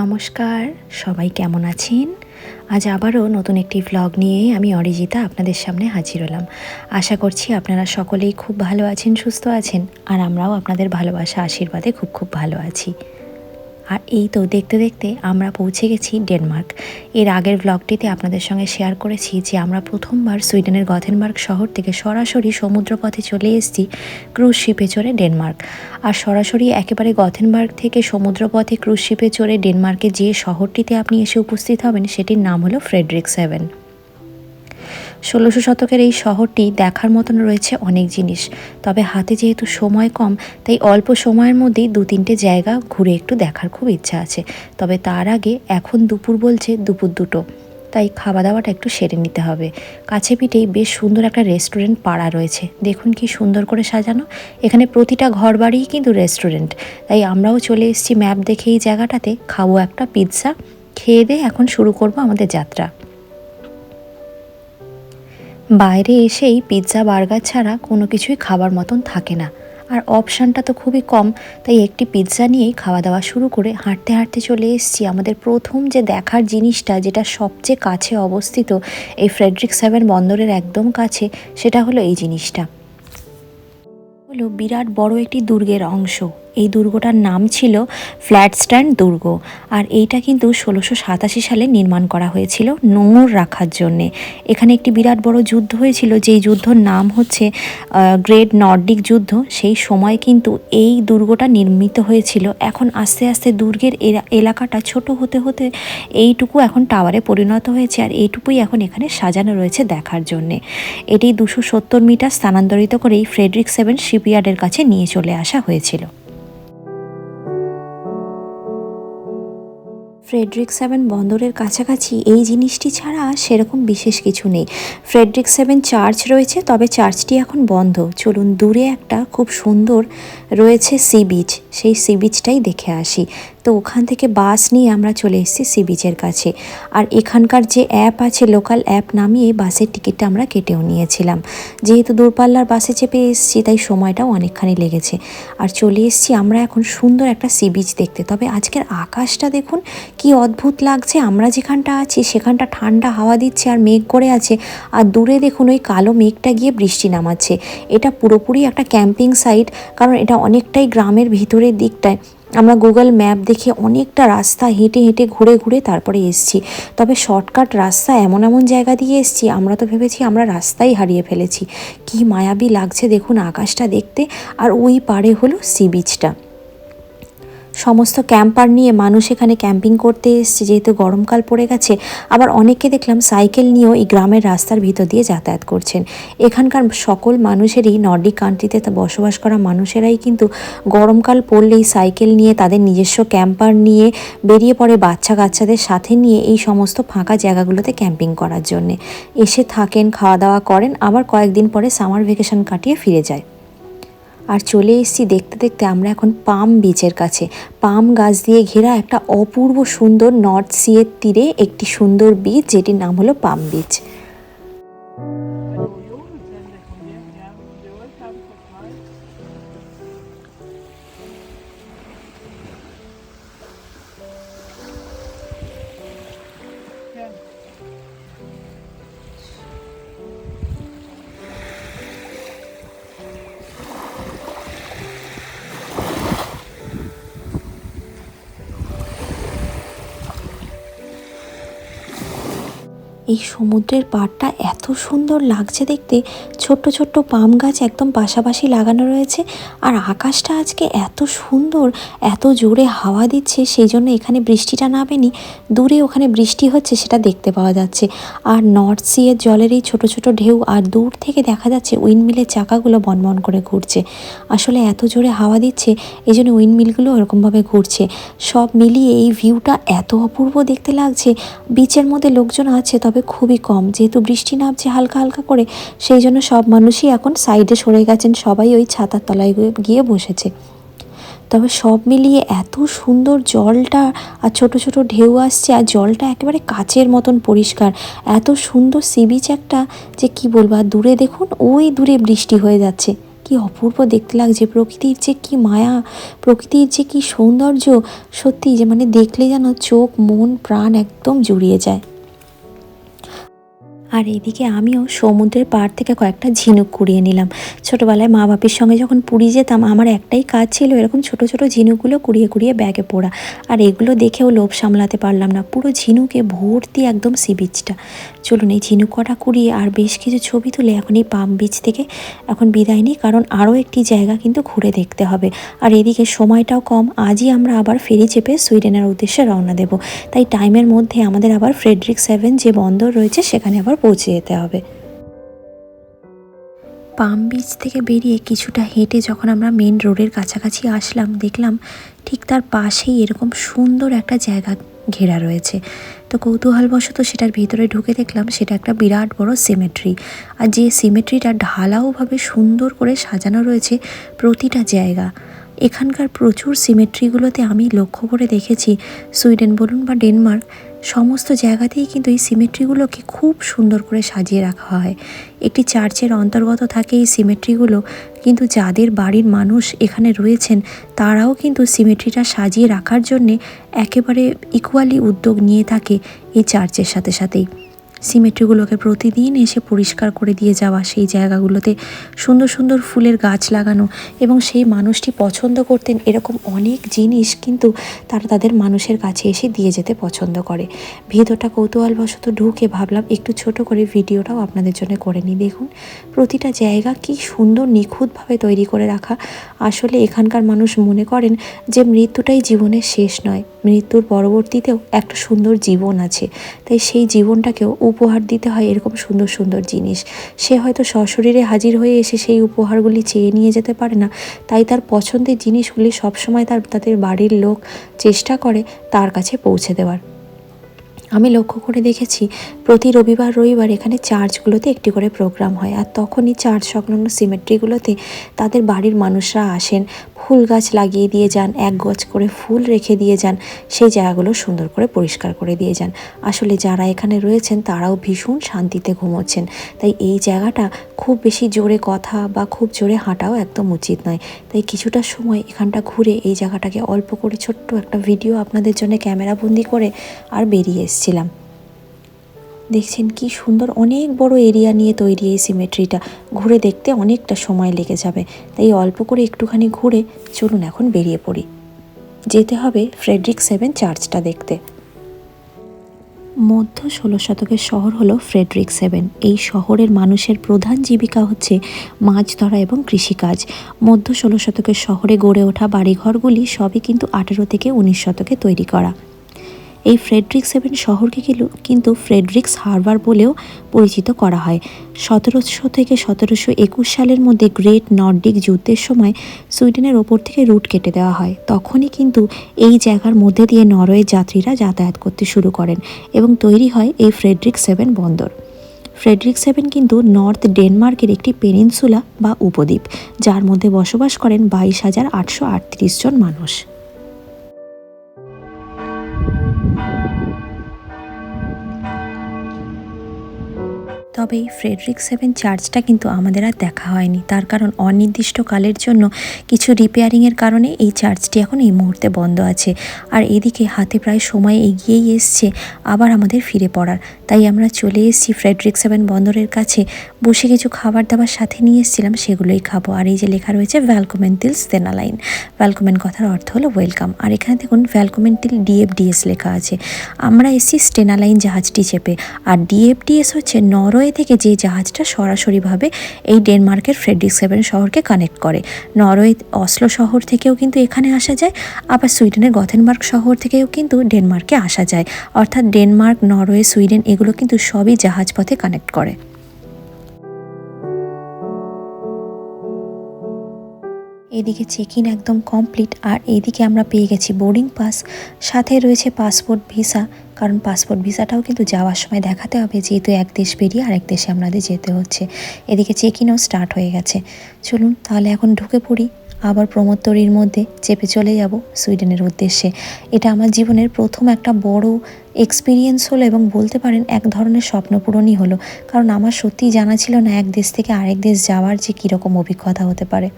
নমস্কার, সবাই কেমন আছেন? আজ আবারও নতুন একটি ভ্লগ নিয়ে আমি অরিজিতা আপনাদের সামনে হাজির হলাম। আশা করছি আপনারা সকলেই খুব ভালো আছেন, সুস্থ আছেন, আর আমরাও আপনাদের ভালোবাসা, আশীর্বাদে খুব খুব ভালো আছি। আর এই তো দেখতে দেখতে আমরা পৌঁছে গেছি ডেনমার্ক। এর আগের ব্লগটিতে আপনাদের সঙ্গে শেয়ার করেছি যে আমরা প্রথমবার সুইডেনের গথেনবার্গ শহর থেকে সরাসরি সমুদ্রপথে চলে এসেছি ক্রুজ শিপে চড়ে ডেনমার্ক। আর সরাসরি একেবারে গথেনবার্গ থেকে সমুদ্রপথে ক্রুজ শিপে চড়ে ডেনমার্কে যে শহরটিতে আপনি এসে উপস্থিত হবেন, সেটির নাম হলো ফ্রেডরিক সেভেন। ষোলোশো শতকের এই শহরটি দেখার মতন রয়েছে অনেক জিনিস। তবে হাতে যেহেতু সময় কম, তাই অল্প সময়ের মধ্যেই দু তিনটে জায়গা ঘুরে একটু দেখার খুব ইচ্ছা আছে। তবে তার আগে এখন দুপুর বলছে দুপুর দুটো। তাই খাওয়া দাওয়াটা একটু সেরে নিতে হবে। কাছে পিঠেই বেশ সুন্দর একটা রেস্টুরেন্ট পাড়া রয়েছে। দেখুন কি সুন্দর করে সাজানো। এখানে প্রতিটা ঘর বাড়িই কিন্তু রেস্টুরেন্ট। তাই আমরাও চলে এসেছি ম্যাপ দেখে এই জায়গাটাতে। খাব একটা পিৎজা। খেয়ে দিয়ে এখন শুরু করব আমাদের যাত্রা। বাইরে এসেই পিৎজা বার্গার ছাড়া কোনো কিছুই খাবার মতন থাকে না। আর অপশানটা তো খুবই কম, তাই একটি পিৎজা নিয়েই খাওয়া দাওয়া শুরু করে হাঁটতে হাঁটতে চলে এসেছি। আমাদের প্রথম যে দেখার জিনিসটা, যেটা সবচেয়ে কাছে অবস্থিত এই ফ্রেডরিক সেভেন বন্দরের একদম কাছে, সেটা হলো এই জিনিসটা। হলো বিরাট বড় একটি দুর্গের অংশ। এই দুর্গটার নাম ছিল ফ্ল্যাট স্ট্যান্ড দুর্গ। আর এইটা কিন্তু ষোলোশো সাতাশি সালে নির্মাণ করা হয়েছিল নোঙর রাখার জন্যে। এখানে একটি বিরাট বড় যুদ্ধ হয়েছিল, যেই যুদ্ধর নাম হচ্ছে গ্রেট নর্ডিক যুদ্ধ। সেই সময় কিন্তু এই দুর্গটা নির্মিত হয়েছিল। এখন আস্তে আস্তে দুর্গের এলা- এলাকাটা ছোট হতে হতে এইটুকু এখন টাওয়ারে পরিণত হয়েছে আর এইটুকুই এখন এখানে সাজানো রয়েছে দেখার জন্যে। এটি দুশো সত্তর মিটার স্থানান্তরিত করেই ফ্রেডরিক সেভেন শিপইয়ার্ডের কাছে নিয়ে চলে আসা হয়েছিল। ফ্রেডরিক সেভেন বন্দরের কাছাকাছি এই জিনিসটি ছাড়া সেরকম বিশেষ কিছু নেই। ফ্রেডরিক সেভেন চার্চ রয়েছে, তবে চার্চটি এখন বন্ধ। চলুন দূরে একটা খুব সুন্দর রয়েছে সি বিচ। সেই সি বিচটাই দেখে আসি। তো ওখান থেকে বাস নিয়ে আমরা চলে এসেছি সি বিচের কাছে। আর এখানকার যে অ্যাপ আছে, লোকাল অ্যাপ নামিয়ে বাসের টিকিটটা আমরা কেটেও নিয়েছিলাম। যেহেতু দূরপাল্লার বাসে চেপে এসেছি, তাই সময়টাও অনেকখানি লেগেছে। আর চলে এসেছি আমরা এখন সুন্দর একটা সি বিচ দেখতে। তবে আজকের আকাশটা দেখুন, কি অদ্ভুত লাগছে। আমরা যেখানটা আছি, সেখানটা ঠান্ডা হাওয়া দিচ্ছে আর মেঘ করে আছে। আর দূরে দেখুন, ওই কালো মেঘটা গিয়ে বৃষ্টি নামাচ্ছে। এটা পুরোপুরি একটা ক্যাম্পিং সাইট, কারণ এটা অনেকটাই গ্রামের ভিতরের দিকটায়। আমরা গুগল ম্যাপ দেখে অনেকটা রাস্তা হেঁটে হেঁটে ঘুরে ঘুরে তারপরে এসছি। তবে শর্টকাট রাস্তা এমন এমন জায়গা দিয়ে এসছি, আমরা তো ভেবেছি আমরা রাস্তাই হারিয়ে ফেলেছি। কি মায়াবী লাগছে দেখুন আকাশটা দেখতে, আর ওই পারে হলো সি বিচটা সমস্ত ক্যাম্পার নিয়ে মানুষ এখানে ক্যাম্পিং করতে এসছে। যেহেতু গরমকাল পড়ে গেছে, আবার অনেককে দেখলাম সাইকেল নিয়েও এই গ্রামের রাস্তার ভিতর দিয়ে যাতায়াত করছেন। এখানকার সকল মানুষেরই নর্ডিক কান্ট্রিতে বসবাস করা মানুষেরাই কিন্তু গরমকাল পড়লেই সাইকেল নিয়ে তাদের নিজস্ব ক্যাম্পার নিয়ে বেরিয়ে পড়ে বাচ্চা কাচ্চাদের সাথে নিয়ে এই সমস্ত ফাঁকা জায়গাগুলোতে ক্যাম্পিং করার জন্যে। এসে থাকেন খাওয়া দাওয়া করেন, আবার কয়েকদিন পরে সামার ভেকেশন কাটিয়ে ফিরে যায়। আর চলে এসেছি দেখতে দেখতে আমরা এখন পাম বিচের কাছে। পাম গাছ দিয়ে ঘেরা একটা অপূর্ব সুন্দর নর্থ সিয়ের তীরে একটি সুন্দর বিচ, যেটির নাম হলো পাম বিচ। এই সমুদ্রের পাড়টা এত সুন্দর লাগছে দেখতে। ছোট্ট ছোট্ট পাম গাছ একদম পাশাপাশি লাগানো রয়েছে। আর আকাশটা আজকে এত সুন্দর, এত জোরে হাওয়া দিচ্ছে, সেই জন্য এখানে বৃষ্টিটা নামেনি। দূরে ওখানে বৃষ্টি হচ্ছে সেটা দেখতে পাওয়া যাচ্ছে। আর নর্থ সিয়ের জলের এই ছোট ছোট ঢেউ আর দূর থেকে দেখা যাচ্ছে উইন্ডমিলের চাকাগুলো বনবন করে ঘুরছে। আসলে এত জোরে হাওয়া দিচ্ছে, এই জন্য উইন্ডমিলগুলো ওরকমভাবে ঘুরছে। সব মিলিয়ে এই ভিউটা এত অপূর্ব দেখতে লাগছে। বিচের মধ্যে লোকজন আছে, তবে খুবই কম। যেহেতু বৃষ্টি নামছে হালকা হালকা করে, সেই জন্য সব মানুষই এখন সাইডে সরে গেছেন, সবাই ওই ছাতার তলায় গিয়ে- বসেছে। তবে সব মিলিয়ে এত সুন্দর জলটা আর ছোট ছোট ঢেউ আসছে আর জলটা একেবারে কাচের মতন পরিষ্কার। এত সুন্দর সি বিচ একটা যে কি বলব, আর দূরে দেখুন, ওই দূরে বৃষ্টি হয়ে যাচ্ছে। কি অপূর্ব দেখতে লাগছে, প্রকৃতির যে কি মায়া, প্রকৃতির যে কি সৌন্দর্য, সত্যি যে মানে দেখলে যেন চোখ, মন, প্রাণ একদম জুড়িয়ে যায়। আর এইদিকে আমিও সমুদ্রের পাড় থেকে কয়েকটা ঝিনুক কুড়িয়ে নিলাম। ছোটোবেলায় মা বাপির সঙ্গে যখন পুরী যেতাম, আমার একটাই কাজ ছিল এরকম ছোট ছোট ঝিনুকগুলো কুড়িয়ে কুড়িয়ে ব্যাগে পোড়া। আর এগুলো দেখেও লোভ সামলাতে পারলাম না, পুরো ঝিনুকে ভর্তি একদম সি বিচটা। চলুন এই ঝিনুক কটা কুড়িয়ে আর বেশ কিছু ছবি তুলে এখন এই পাম বিচ থেকে এখন বিদায় নিই, কারণ আরও একটি জায়গা কিন্তু ঘুরে দেখতে হবে। আর এদিকে সময়টাও কম, আজই আমরা আবার ফেরি চেপে সুইডেনের উদ্দেশ্যে রওনা দেব। তাই টাইমের মধ্যে আমাদের আবার ফ্রেডরিক সেভেন যে বন্দর রয়েছে, সেখানে আবার পৌঁছে যেতে হবে। পাম বিচ থেকে বেরিয়ে কিছুটা হেঁটে যখন আমরা মেন রোডের কাছাকাছি আসলাম, দেখলাম ঠিক তার পাশেই এরকম সুন্দর একটা জায়গা ঘেরা রয়েছে। তো কৌতূহলবশত সেটার ভিতরে ঢুকে দেখলাম সেটা একটা বিরাট বড় সিমেট্রি আর যে সিমেট্রিটা ঢালাওভাবে সুন্দর করে সাজানো রয়েছে প্রতিটা জায়গা। এখানকার প্রচুর সিমেট্রিগুলোতে আমি লক্ষ্য করে দেখেছি, সুইডেন বলুন বা ডেনমার্ক সমস্ত জায়গাতেই কিন্তু এই সিমেট্রিগুলোকে খুব সুন্দর করে সাজিয়ে রাখা হয়। একটি চার্চের অন্তর্গত থাকে এই সিমেট্রিগুলো, কিন্তু যাদের বাড়ির মানুষ এখানে রয়েছেন, তারাও কিন্তু সিমেট্রিটা সাজিয়ে রাখার জন্যে একেবারে ইকুয়ালি উদ্যোগ নিয়ে থাকে এই চার্চের সাথে সাথেই। সিমেট্রিগুলোকে প্রতিদিন এসে পরিষ্কার করে দিয়ে যাওয়া সেই জায়গাগুলোতে সুন্দর সুন্দর ফুলের গাছ লাগানো এবং সেই মানুষটি পছন্দ করতেন এরকম অনেক জিনিস কিন্তু তারা তাদের মানুষের কাছে এসে দিয়ে যেতে পছন্দ করে। ভিতরটা কৌতূহলবশত ঢুকে ভাবলাম একটু ছোট করে ভিডিওটাও আপনাদের জন্য করে নিই। দেখুন, প্রতিটা জায়গা কি সুন্দর নিখুঁতভাবে তৈরি করে রাখা। আসলে এখানকার মানুষ মনে করেন যে মৃত্যুটাই জীবনের শেষ নয়। মৃত্যুর পরবর্তীতেও একটা সুন্দর জীবন আছে। তাই সেই জীবনটাকেও উপহার দিতে হয় এরকম সুন্দর সুন্দর জিনিস। সে হয়তো সশরীরে হাজির হয়ে এসে সেই উপহারগুলি চেয়ে নিয়ে যেতে পারে না। তাই তার পছন্দের জিনিসগুলি সবসময় তার, তাদের বাড়ির লোক চেষ্টা করে তার কাছে পৌঁছে দেওয়ার। আমি লক্ষ্য করে দেখেছি, প্রতি রবিবার রবিবার এখানে চার্চগুলোতে একটি করে প্রোগ্রাম হয় আর তখনই চার্চ সংলগ্ন সিমেট্রিগুলোতে তাদের বাড়ির মানুষরা আসেন, ফুল গাছ লাগিয়ে দিয়ে যান, এক গজ করে ফুল রেখে দিয়ে যান, সেই জায়গাগুলো সুন্দর করে পরিষ্কার করে দিয়ে যান। আসলে যারা এখানে রয়েছেন তারাও ভীষণ শান্তিতে ঘুমোচ্ছেন, তাই এই জায়গাটা খুব বেশি জোরে কথা বা খুব জোরে হাঁটাও একদম উচিত নয়। তাই কিছুটা সময় এখানটা ঘুরে এই জায়গাটাকে অল্প করে ছোট্ট একটা ভিডিও আপনাদের জন্য ক্যামেরাবন্দি করে আর বেরিয়ে এসেছিলাম দেখছেন কি সুন্দর অনেক বড় এরিয়া নিয়ে তৈরি এই সিমেট্রিটা। ঘুরে দেখতে অনেকটা সময় লেগে যাবে। তাই অল্প করে একটুখানি ঘুরে চলুন এখন বেরিয়ে পড়ি। যেতে হবে ফ্রেডরিক সেভেন চার্চটা দেখতে। মধ্য ষোলো শতকের শহর হলো ফ্রেডরিক সেভেন। এই শহরের মানুষের প্রধান জীবিকা হচ্ছে মাছ ধরা এবং কৃষিকাজ। মধ্য ষোলো শতকের শহরে গড়ে ওঠা বাড়িঘরগুলি সবই কিন্তু আঠেরো থেকে উনিশ শতকে তৈরি করা। এই ফ্রেডরিক সেভেন শহরকে কিন্তু ফ্রেডরিক্স হারবার বলেও পরিচিত করা হয়। সতেরোশো থেকে সতেরোশো একুশ সালের মধ্যে গ্রেট নর্ডিক যুদ্ধের সময় সুইডেনের ওপর থেকে রুট কেটে দেওয়া হয়। তখনই কিন্তু এই জায়গার মধ্যে দিয়ে নরওয়ের যাত্রীরা যাতায়াত করতে শুরু করেন এবং তৈরি হয় এই ফ্রেডরিক সেভেন বন্দর। ফ্রেডরিক সেভেন কিন্তু নর্থ ডেনমার্কের একটি পেনিনসুলা বা উপদ্বীপ, যার মধ্যে বসবাস করেন বাইশ হাজার আটশো আটত্রিশ জন মানুষ। তবে এই ফ্রেডরিক সেভেন চার্চটা কিন্তু আমাদের আর দেখা হয়নি। তার কারণ অনির্দিষ্টকালের জন্য কিছু রিপেয়ারিংয়ের কারণে এই চার্চটি এখন এই মুহূর্তে বন্ধ আছে। আর এদিকে হাতে প্রায় সময় এগিয়েই এসছে আবার আমাদের ফিরে পড়ার। তাই আমরা চলে এসেছি ফ্রেডরিক সেভেন বন্দরের কাছে। বসে কিছু খাবার দাবার সাথে নিয়ে এসেছিলাম, সেগুলোই খাব। আর এই যে লেখা রয়েছে, ভ্যালকোমেন তিল স্তেনা ভ্যালকোমেন কথার অর্থ হলো ওয়েলকাম। আর এখানে দেখুন, ভ্যালকোমেন তিল ডিএফডিএস লেখা আছে। আমরা এসেছি স্টেনা লাইন জাহাজটি চেপে। আর ডিএফডিএস হচ্ছে নরওয়ে থেকে যে জাহাজটা সরাসরিভাবে এই ডেনমার্কের ফ্রেডরিক সেভেন শহরকে কানেক্ট করে। নরওয়ে, অসলো শহর থেকেও কিন্তু এখানে আসা যায়, আবার সুইডেনের গথেনমার্ক শহর থেকেও কিন্তু ডেনমার্কে আসা যায়। অর্থাৎ ডেনমার্ক, নরওয়ে, সুইডেন এগুলো কিন্তু সবই জাহাজ পথে কানেক্ট করে। এদিকে চেক ইন একদম কমপ্লিট আর এইদিকে আমরা পেয়ে গেছি বোর্ডিং পাস সাথে রয়েছে পাসপোর্ট ভিসা কারণ পাসপোর্ট ভিসাটাও কিন্তু যাওয়ার সময় দেখাতে হবে, যেহেতু এক দেশ পেরিয়ে আরেক দেশে আমাদের যেতে হচ্ছে। এদিকে চেক ইনও স্টার্ট হয়ে গেছে। চলুন তাহলে এখন ঢুকে পড়ি, আবার প্রমোত্তরীর মধ্যে চেপে চলে যাব সুইডেনের উদ্দেশ্যে। এটা আমার জীবনের প্রথম একটা বড় এক্সপিরিয়েন্স হলো এবং বলতে পারেন এক ধরনের স্বপ্নপূরণই হলো। কারণ আমার সত্যিই জানা ছিল না এক দেশ থেকে আরেক দেশ যাওয়ার যে কীরকম অভিজ্ঞতা হতে পারে।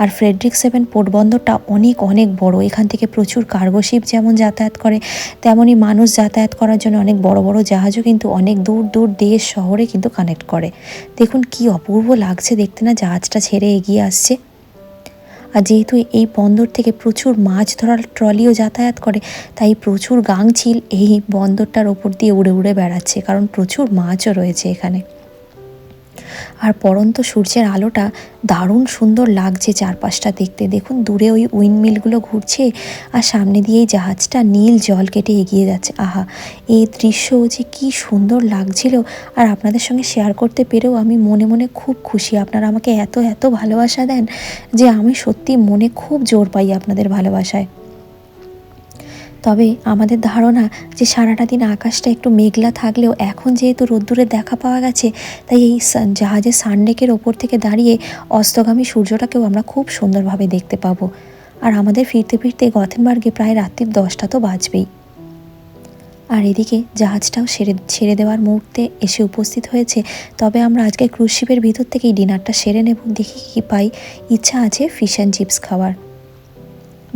আর ফ্রেডরিক সেভেন পোর্টবন্দরটা অনেক অনেক বড়। এখান থেকে প্রচুর কার্গো শিপ যেমন যাতায়াত করে, তেমনই মানুষ যাতায়াত করার জন্য অনেক বড় বড় জাহাজও কিন্তু অনেক দূর দূর দেশ শহরে কিন্তু কানেক্ট করে। দেখুন কি অপূর্ব লাগছে দেখতে না, জাহাজটা ছেড়ে এগিয়ে আসছে। আর যেহেতু এই বন্দর থেকে প্রচুর মাছ ধরার ট্রলিও যাতায়াত করে, তাই প্রচুর গাংচিল এই বন্দরটার ওপর দিয়ে উড়ে উড়ে বেড়াচ্ছে, কারণ প্রচুর মাছও রয়েছে এখানে। আর পরন্ত সূর্যের আলোটা দারুণ সুন্দর লাগছে চারপাশটা দেখতে। দেখুন, দূরে ওই উইন্ডমিলগুলো ঘুরছে আর সামনে দিয়ে এই জাহাজটা নীল জল কেটে এগিয়ে যাচ্ছে। আহা এই দৃশ্য যে কি সুন্দর লাগছিল। আর আপনাদের সঙ্গে শেয়ার করতে পেরেও আমি মনে মনে খুব খুশি। আপনারা আমাকে এত এত ভালোবাসা দেন যে আমি সত্যি মনে খুব জোর পাই আপনাদের ভালোবাসায়। তবে আমাদের ধারণা যে সারাটা দিন আকাশটা একটু মেঘলা থাকলেও এখন যেহেতু রোদ্দুরের দেখা পাওয়া গেছে, তাই এই জাহাজের সানডেকের ওপর থেকে দাঁড়িয়ে অস্তগামী সূর্যটাকেও আমরা খুব সুন্দরভাবে দেখতে পাবো। আর আমাদের ফিরতে ফিরতে গথেনবার্গে প্রায় রাত্রির দশটা তো বাজবেই। আর এদিকে জাহাজটাও সেরে ছেড়ে দেওয়ার মুহূর্তে এসে উপস্থিত হয়েছে। তবে আমরা আজকে ক্রুজ শিপের ভিতর থেকেই ডিনারটা সেরে নেব। দেখি কী পাই। ইচ্ছা আছে ফিশ অ্যান্ড চিপস খাওয়ার।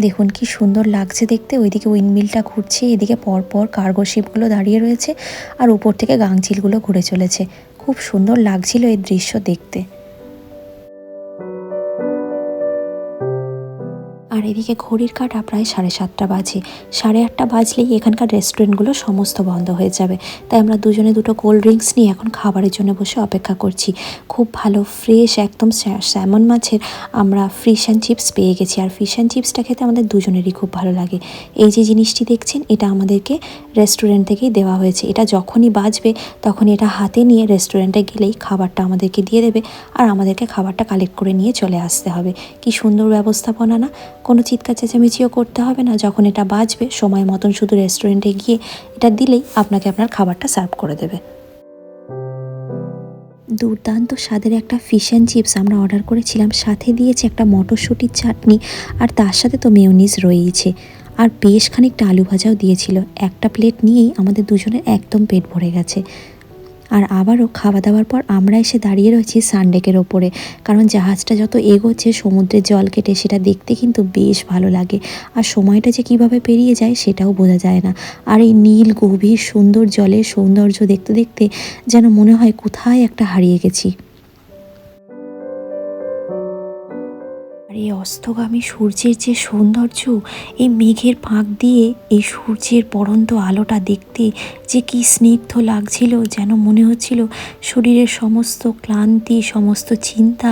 দেখুন কি সুন্দর লাগছে দেখতে। ওইদিকে উইন্ডমিলটা ঘুরছে, এদিকে পরপর কার্গো শিপগুলো দাঁড়িয়ে রয়েছে, আর উপর থেকে গাংচিলগুলো ঘুরে চলেছে। খুব সুন্দর লাগছিল এই দৃশ্য দেখতে। আর এদিকে ঘড়ির কাটা প্রায় সাড়ে সাতটা বাজে। সাড়ে আটটা বাজলেই এখানকার রেস্টুরেন্টগুলো সমস্ত বন্ধ হয়ে যাবে। তাই আমরা দুজনে দুটো কোল্ড ড্রিঙ্কস নিয়ে এখন খাবারের জন্য বসে অপেক্ষা করছি। খুব ভালো, ফ্রেশ, একদম স্যামন মাছের আমরা ফিশ অ্যান্ড চিপস পেয়ে গেছি। আর ফিশ অ্যান্ড চিপসটা খেতে আমাদের দুজনেরই খুব ভালো লাগে। এই যে জিনিসটি দেখছেন, এটা আমাদেরকে রেস্টুরেন্ট থেকেই দেওয়া হয়েছে। এটা যখনই বাজবে, তখনই এটা হাতে নিয়ে রেস্টুরেন্টে গেলেই খাবারটা আমাদেরকে দিয়ে দেবে। আর আমাদেরকে খাবারটা কালেক্ট করে নিয়ে চলে আসতে হবে। কি সুন্দর ব্যবস্থাপনা না? কোনো চিৎকার চেঁচামেচিও করতে হবে না। যখন এটা বাজবে, সময় মতন শুধু রেস্টুরেন্টে গিয়ে এটা দিলেই আপনাকে আপনার খাবারটা সার্ভ করে দেবে। দুর্দান্ত স্বাদের একটা ফিশ অ্যান্ড চিপস আমরা অর্ডার করেছিলাম। সাথে দিয়েছে একটা মটরশুঁটির চাটনি আর তার সাথে তো মেয়নিজ রয়েইছে। আর বেশ খানিকটা আলু ভাজাও দিয়েছিল। একটা প্লেট নিয়েই আমাদের দুজনের একদম পেট ভরে গেছে। আর আবারও খাওয়া দাওয়ার পর আমরা এসে দাঁড়িয়ে রয়েছি সানডেকের ওপরে। কারণ জাহাজটা যত এগোচ্ছে, সমুদ্রের জল কেটে সেটা দেখতে কিন্তু বেশ ভালো লাগে। আর সময়টা যে কীভাবে পেরিয়ে যায় সেটাও বোঝা যায় না। আর এই নীল, গভীর, সুন্দর জলের সৌন্দর্য দেখতে দেখতে যেন মনে হয় কোথায় একটা হারিয়ে গেছি। এই অস্তগামী সূর্যের যে সৌন্দর্য, এই মেঘের ফাঁক দিয়ে এই সূর্যের পড়ন্ত আলোটা দেখতে যে কি স্নিগ্ধ লাগছিল, যেন মনে হচ্ছিল শরীরের সমস্ত ক্লান্তি, সমস্ত চিন্তা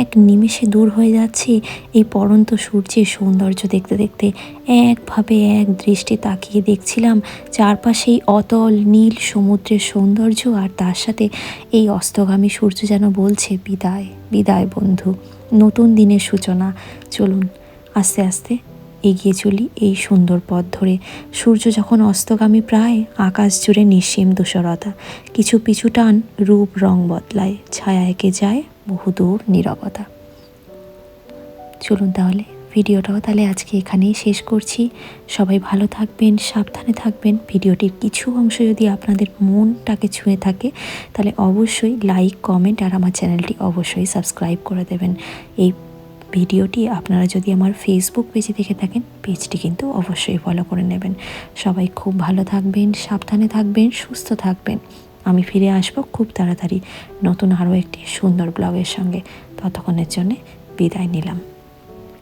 এক নিমেষে দূর হয়ে যাচ্ছে এই পড়ন্ত সূর্যের সৌন্দর্য দেখতে দেখতে। একভাবে এক দৃষ্টি তাকিয়ে দেখছিলাম চারপাশেই অতল নীল সমুদ্রের সৌন্দর্য আর তার সাথে এই অস্তগামী সূর্য যেন বলছে, বিদায় বিদায় বন্ধু, নতুন দিনের সূচনা। চলুন, আস্তে আস্তে এগিয়ে চলি এই সুন্দর পথ ধরে। সূর্য যখন অস্তগামী প্রায় আকাশ জুড়ে নিঃসীম দূষরতা কিছু পিছু টান রূপ রং বদলায় ছায়া এঁকে যায় বহুদূর নীরবতা। চলুন তাহলে ভিডিওটাও তাহলে আজকে এখানেই শেষ করছি। সবাই ভালো থাকবেন, সাবধানে থাকবেন। ভিডিওটির কিছু অংশ যদি আপনাদের মনটাকে ছুঁয়ে থাকে, তাহলে অবশ্যই লাইক, কমেন্ট আর আমার চ্যানেলটি অবশ্যই সাবস্ক্রাইব করে দেবেন। এই ভিডিওটি আপনারা যদি আমার ফেসবুক পেজে দেখে থাকেন পেজটি কিন্তু অবশ্যই ফলো করে নেবেন। সবাই খুব ভালো থাকবেন, সাবধানে থাকবেন, সুস্থ থাকবেন। আমি ফিরে আসব খুব তাড়াতাড়ি নতুন আরও একটি সুন্দর ব্লগের সঙ্গে। ততক্ষণের জন্যে বিদায় নিলাম।